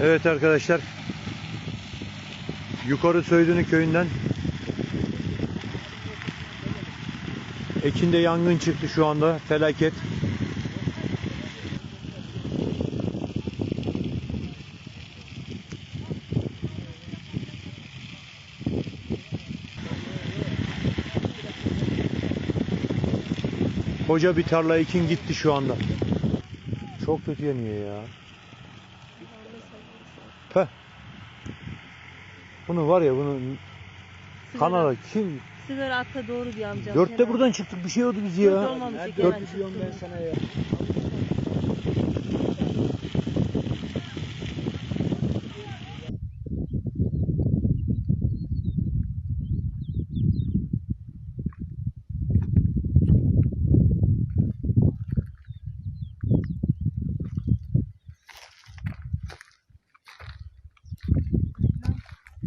Evet arkadaşlar. Yukarı Söydünü köyünden Ekin'de yangın çıktı şu anda. Felaket. Koca bir tarla ekin gitti şu anda. Çok kötü yanıyor ya. Peh. Bunu var ya bunu kanala kim? Sigara atta doğru bir amcam. Dörtte buradan çıktık bir şey oldu biz Dört ya. olmamış, iki Dört- çıktı. ben sana ya.